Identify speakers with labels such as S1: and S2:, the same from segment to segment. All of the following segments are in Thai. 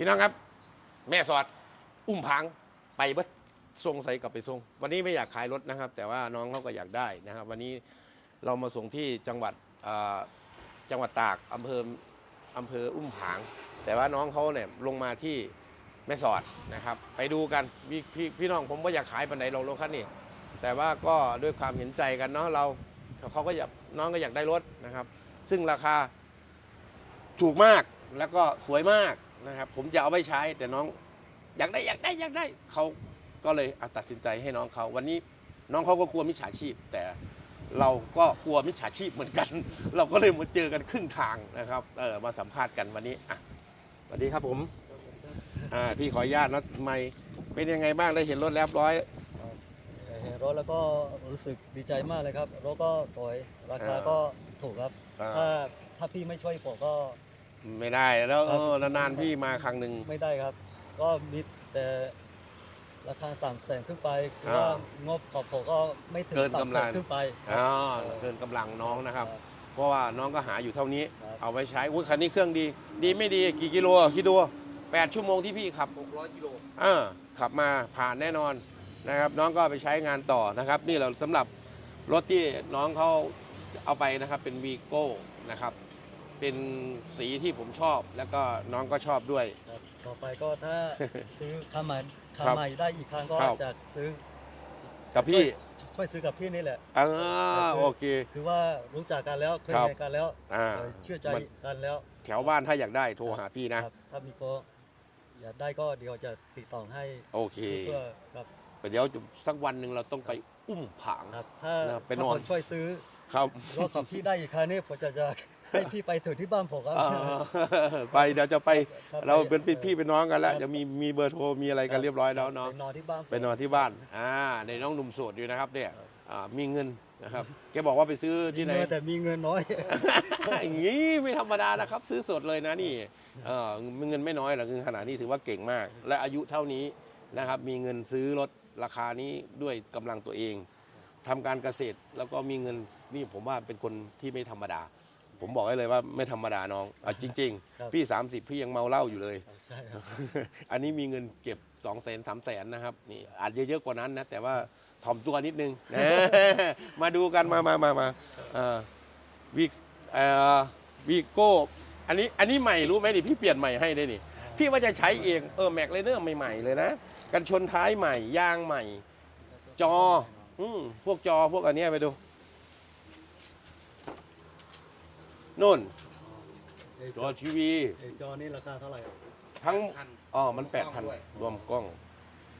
S1: พี่น้องครับ แม่สอด อุ้มพังไปเบัดส่งใส่กลับไปส่งวันนี้ไม่อยากขายรถนะครับ แต่ว่าน้องเขาก็อยากได้นะครับ วันนี้เรามาส่งที่จังหวัดจังหวัดตากอำเภออำเภออุ้มผาง แต่ว่าน้องเขาเนี่ยลงมาที่แม่สอดนะครับ ไปดูกันพี่พี่พี่น้องผมก็อยากขายปันไหนเรารถคันนี้แต่ว่าก็ด้วยความเห็นใจกันเนาะเราเขาก็อยากน้องก็อยากได้รถนะครับ ซึ่งราคาถูกมากแล้วก็สวยมาก นะครับ ผมจะเอาไปใช้แต่น้องอยากได้อยากได้อยากได้เขาก็เลยอะตัดสินใจให้น้องเขาวันนี้น้องเขาก็กลัวมิจฉาชีพ แต่เราก็กลัวมิจฉาชีพเหมือนกัน เราก็เลยมาเจอกันครึ่งทางนะครับเออมาสัมภาษณ์กันวันนี้อะสวัสดีครับผมอ่าพี่ขออนุญาตนะไม่เป็นยังไงบ้างได้เห็นรถแล้วร้อย
S2: เห็นรถแล้วก็รู้สึกดีใจมากเลยครับ รถก็สวย ราคา
S1: อ่า
S2: ก็ถูกครับ
S1: อ่า
S2: ถ้าถ้าพี่ไม่ช่วยผมก็
S1: ไม่ได้แล้วเอ
S2: ครับ
S1: อนานๆพี่มาครั้งหนึ่ง
S2: ไม่ได้ครับ ก็มีแต่ราคาสามแสนขึ้นไปคือ
S1: อ่า
S2: ว่า งบของผมก็ไม่ถึง
S1: เกิน
S2: สาม
S1: กำ
S2: แส
S1: ลั
S2: น
S1: ง
S2: ขึ้นไปค
S1: อ๋
S2: รั
S1: อบเกินกำลังน้องนะครับ
S2: ครับ
S1: เพราะว่าน้องก็หาอยู่เท่านี้
S2: ครับ
S1: เอาไว้ใช้อุ้ยคันนี้เครื่องดี ดีไม่ดีกี่กิโลคิดดูแปดชั่วโมงที่พี่ขับ
S3: 600กิโล
S1: เออขับมาผ่านแน่นอนนะครับ น้องก็เอาไปใช้งานต่อนะครับ นี่เราสำหรับรถที่น้องเขาเอาไปนะครับเป็นวีโก้นะครับ เป็นสีที่ผมชอบ แล้วก็น้องก็ชอบด้วย
S2: ครับต่อไปก็ถ้าซื้อคันใหม่คัน
S1: ครับ
S2: ใหม่ได้อีกครั้งก็
S1: ครับ
S2: จะซื้อ
S1: กับพี่
S2: ช่วยซื้อกับพี่นี่แหละ
S1: อ่าโอเค
S2: คือว่ารู้จักกันแล้วเคย
S1: ครับ
S2: เห็นกันแล้ว
S1: อ่า
S2: เออเชื่อใจ
S1: มัน
S2: กันแล้ว
S1: แถวบ้านถ้าอยากได้โทรหาพี่นะ
S2: ครับถ้ามีก็อยากได้ก็เดี๋ยวจะติดต่อให้
S1: โอเค
S2: เพื่อครับ
S1: เดี๋ยวสักวันหนึ่งเราต้องไปอุ้มผาง
S2: ครับถ้า
S1: ครับไป
S2: ถ้าน
S1: อน
S2: คนช่วยซื้อ
S1: ครับ
S2: รถของพี่ได้อีกครั้งนี้ผมจะจะ ให้พี่ไปถึงที่บ้านผมครับ
S1: อ่าไปเดี๋ยวจะไป
S2: ครับ
S1: เราเป็นพี่พี่เป็นน้องกันแล้ว
S2: ครับ
S1: จะมีมีเบอร์โทรมีอะไรกันเรียบร้อยแล้วเนาะ
S2: ไปนอนที่บ้านผม
S1: ไปนอนที่บ้าน อ่า ในน้องหนุ่มโสดอยู่นะครับเนี่ย
S2: ครับ
S1: อ่ามีเงินนะครับ แกบอกว่าไปซื้อ
S2: มี
S1: ที่ไหน
S2: เงินแต่มีเงินน้อย
S1: อย่างนี้ไม่ธรรมดานะครับ ซื้อสดเลยนะนี่เออเงินไม่น้อยหรอกเงินขนาดนี้ถือว่าเก่งมาก และอายุเท่านี้นะครับ มีเงินซื้อรถราคานี้ด้วยกำลังตัวเองทำการเกษตรแล้วก็มีเงินนี่ผมว่าเป็นคนที่ไม่ธรรมดา ผมบอกให้เลยว่าไม่ธรรมดาน้องเอาจริง
S2: ครับ
S1: ๆ พี่ 30 พี่ยังเมาเหล้าอยู่เลย
S2: ใช่ครับ
S1: อันนี้มีเงินเก็บ2 0 0 0 0 0 3 0 0 0 0นะครับนี่อาจจะเยอะกว่านั้นนะ แต่ว่าถ่อมตัวนิดนึงนะ มาดูกันมามามามาเอ่อวีเอ่อวีโก้อันนี้อันนี้ใหม่รู้ไหมนี่พี่เปลี่ยนใหม่ให้ได้นี่ พี่ว่าจะใช้เองเออแม็กเลเนอร์ใหม่ๆเลยนะ กันชนท้ายใหม่ยางใหม่ จอ อืมพวกจอพวกอันเนี้ยไปดู นู่น
S2: ไอ้
S1: จอทีวี
S2: ไอ้จอนี่ราคาเท่าไหร่ครับ
S1: ทั้ง
S3: พัน
S1: อ๋อมันแปดพันรวมกล้อง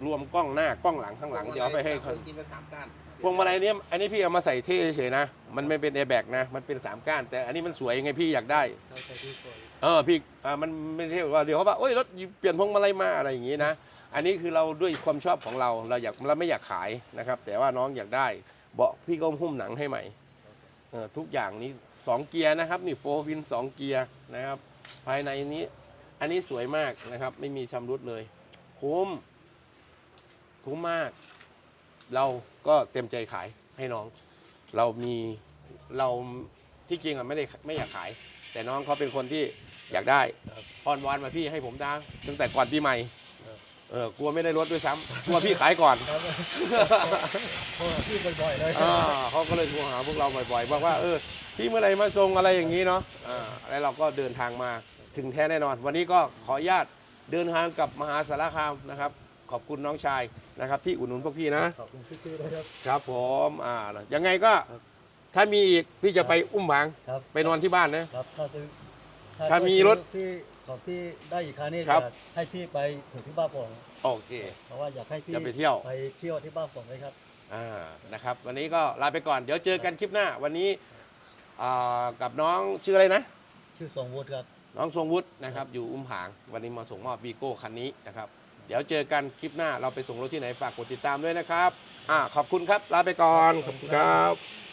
S1: รวมกล้องหน้ากล้องหลังข้างหลังเดี๋ยวเอาไปให้
S3: เขา
S1: เขา
S3: กินไปสามก้าน
S1: พวงมาลัยเนี้ยอันนี้พี่เอามาใส่เท่เฉยๆนะ มันไม่เป็นแอร์แบ็กนะ มันเป็นสามก้าน แต่อันนี้มันสวยยังไงพี่อยากได้
S2: ใช่ใช่ที่สวย
S1: เออพี่อ่ามันไม่ใช่ว่าเดี๋ยวเขาบอกโอ้ยรถเปลี่ยนพวงมาลัยมาอะไรอย่างงี้นะอันนี้คือเราด้วยความชอบของเราเราอยากเราไม่อยากขายนะครับ แต่ว่าน้องอยากได้เบาะพี่ก็หุ้มหนังให้ใหม่เออทุกอย่างนี้ สองเกียร์นะครับนี่โฟวินสองเกียร์นะครับ ภายในนี้ อันนี้สวยมากนะครับ ไม่มีชำรุดเลย คุ้ม คุ้มมาก เราก็เต็มใจขายให้น้อง เรามีเราที่จริงอะไม่ได้ไม่อยากขาย แต่น้องเขาเป็นคนที่อยากได้อ้อนวอนมาพี่ให้ผมดังตั้งแต่ก่อนปีใหม่ เออกลัวไม่ได้รถด้วยซ้ำกลัวพี่ขายก่อน
S2: ครับโทรหาพี่บ่อยๆเลย
S1: อ่าเขาก็เลยโทรหาพวกเราบ่อยๆบอกว่าเออพี่เมื่อไหรมาส่งอะไรอย่างนี้เนาะอ่าแล้วเราก็เดินทางมาถึงแท้แน่นอน วันนี้ก็ขออนุญาตเดินทางกลับมหาสารคามนะครับ ขอบคุณน้องชายนะครับ ที่อุดหนุนพวกพี่นะ
S2: ขอบคุณชื่อๆด้วยครับ
S1: ครับผมอ่ายังไงก็ถ้ามีอีกพี่จะไปอุ้มหาง
S2: ครับ
S1: ไปนอนที่บ้านนะ ครับ
S2: ถ้าซื้อ
S1: ถ้ามีรถ
S2: ที่ ของพี่ได้อีกครั้งนี้
S1: ครั
S2: จะให้พี่ไปถึงที่บ้านผม
S1: โอเค
S2: เพราะว่าอยากให้พี่
S1: ไปเที่ยว
S2: ไปเที่ยวที่บ้านผมเลยครับ
S1: อ่านะครับ วันนี้ก็ลาไปก่อน เดี๋ยวเจอกันคลิปหน้า วันนี้อ่ากับน้องชื่ออะไรนะ
S2: ชื่อทรงวุฒิครับ
S1: น้องทรงวุฒินะครับ อยู่อุ้มผาง วันนี้มาส่งมอบวีโก้คันนี้นะครับ เดี๋ยวเจอกันคลิปหน้า เราไปส่งรถที่ไหนฝากกดติดตามด้วยนะครับ อ่า ขอบคุณครับ ลาไปก่อน ขอบคุณครับ